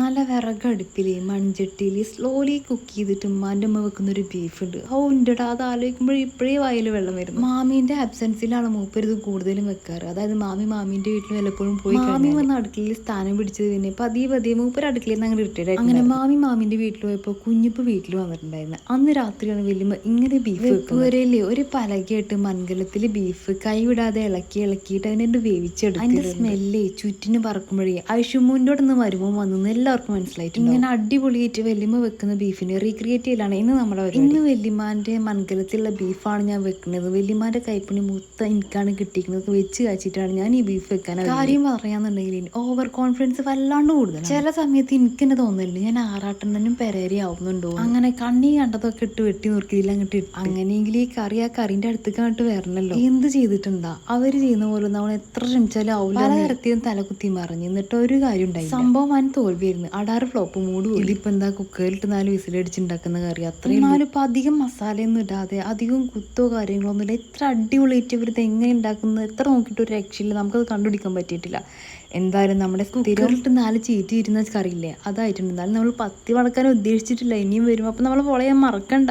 നല്ല വിറകടുപ്പിൽ മൺചട്ടിയിൽ slowly cook ചെയ്തിട്ട് ഉമ്മാന്റെ അമ്മ വെക്കുന്ന ഒരു ബീഫ് ഉണ്ട്. ഓ ഉണ്ടടാ അത് ആലോചിക്കുമ്പോൾ ഇപ്പോഴേ വായിൽ വെള്ളം വരുന്നു. മാമീന്റെ ആബ്സെൻസിലാണ് മൂപ്പർ ഇത് കൂടുതലും വെക്കാറ്. അതായത് മാമി മാമീന്റെ വീട്ടിൽ വല്ലപ്പോഴും പോയി മാമി വന്ന അടുക്കളയിൽ സ്ഥാനം പിടിച്ചത് പിന്നെ പതിയെ പതിയെ മൂപ്പർ അടുക്കളയിൽ നിന്ന് അങ്ങനെ റിട്ടയർഡ് അങ്ങനെ മാമി മാമീന്റെ വീട്ടിൽ പോയപ്പോൾ കുഞ്ഞിപ്പ് വീട്ടിൽ വന്നിട്ടുണ്ടായിരുന്നു. അന്ന് രാത്രിയാണ് വലിയ ഇങ്ങനെ ബീഫ് വെക്കുവരല്ലേ ഒരു പലകയായിട്ട് മൺകലത്തിൽ ബീഫ് കൈവിടാതെ ഇളക്കി ഇളക്കിയിട്ട് അതിനെ വേവിച്ചെടുക്കും അതിന്റെ സ്മെല്ലേ ചുറ്റിന് പറക്കുമ്പോഴേ. ഐഷുമൂന്റെ നിന്ന് വരുമ്പോൾ വന്നു. എല്ലാവർക്കും മനസ്സിലായിട്ടുണ്ട് ഇങ്ങനെ അടിപൊളിയായിട്ട് വെല്ലിമ വെക്കുന്ന ബീഫിനെ റീക്രിയേറ്റ് ചെയ്യലാണ്. ഇന്ന് നമ്മൾ. ഇന്ന് വെല്ലിമാന്റെ മൺകലത്തിലുള്ള ബീഫാണ് ഞാൻ വെക്കുന്നത്. വെല്ലിമാന്റെ കൈപ്പണി മൊത്തം എനിക്കാണ് കിട്ടിയിരിക്കുന്നത്. വെച്ച് കാച്ചിട്ടാണ് ഞാൻ ഈ ബീഫ് വെക്കാൻ കാര്യം പറയാന്നുണ്ടെങ്കിൽ ഓവർ കോൺഫിഡൻസ് വല്ലാണ്ട് കൂടുതൽ ചില സമയത്ത് എനിക്ക് തന്നെ തോന്നുന്നില്ല ഞാൻ ആറാട്ടെണ്ണനും പെരേരി ആവുന്നുണ്ടോ അങ്ങനെ കണ്ണി കണ്ടതൊക്കെ ഇട്ട് വെട്ടി നോക്കിയില്ല അങ്ങോട്ട് ഇട്ട് അങ്ങനെയെങ്കിൽ ഈ കറി ആ കറിന്റെ അടുത്തേക്ക് അങ്ങോട്ട് വരണല്ലോ. എന്ത് ചെയ്തിട്ടുണ്ടാ? അവർ ചെയ്യുന്ന പോലെ നമ്മൾ എത്ര ശ്രമിച്ചാലും ആവില്ല പലതരത്തിലും തലകുത്തി മറിഞ്ഞ്. എന്നിട്ട് ഒരു കാര്യം ഉണ്ടായി സംഭവം വൻ തോൽവിയായിരുന്നു അടാറ് ഫ്ലോപ്പ് മൂട് പോയി. ഇതിപ്പോ എന്താ കുക്കറിലിട്ട് നാല് വിസിലടിച്ചുണ്ടാക്കുന്ന കറി? അത്രയും നാലും ഇപ്പൊ അധികം മസാലയൊന്നും ഇടാതെ അധികം കുത്തോ കാര്യങ്ങളൊന്നും ഇല്ല എത്ര അടിപൊളിയായിട്ട് ഇവർ ഇത് എങ്ങനെ ഉണ്ടാക്കുന്നത് എത്ര നോക്കിയിട്ട് ഒരു രക്ഷയില്ല. നമുക്കത് കണ്ടുപിടിക്കാൻ പറ്റിയിട്ടില്ല. എന്തായാലും നമ്മുടെ കുക്കറിലിട്ട് നാല് ചീറ്റി ഇരുന്ന കറിയില്ലേ? അതായിട്ടുണ്ട്. എന്നാലും നമ്മൾ പത്തി വളക്കാൻ ഉദ്ദേശിച്ചിട്ടില്ല. ഇനിയും വരും. അപ്പൊ നമ്മൾ പൊളയാൻ മറക്കണ്ട.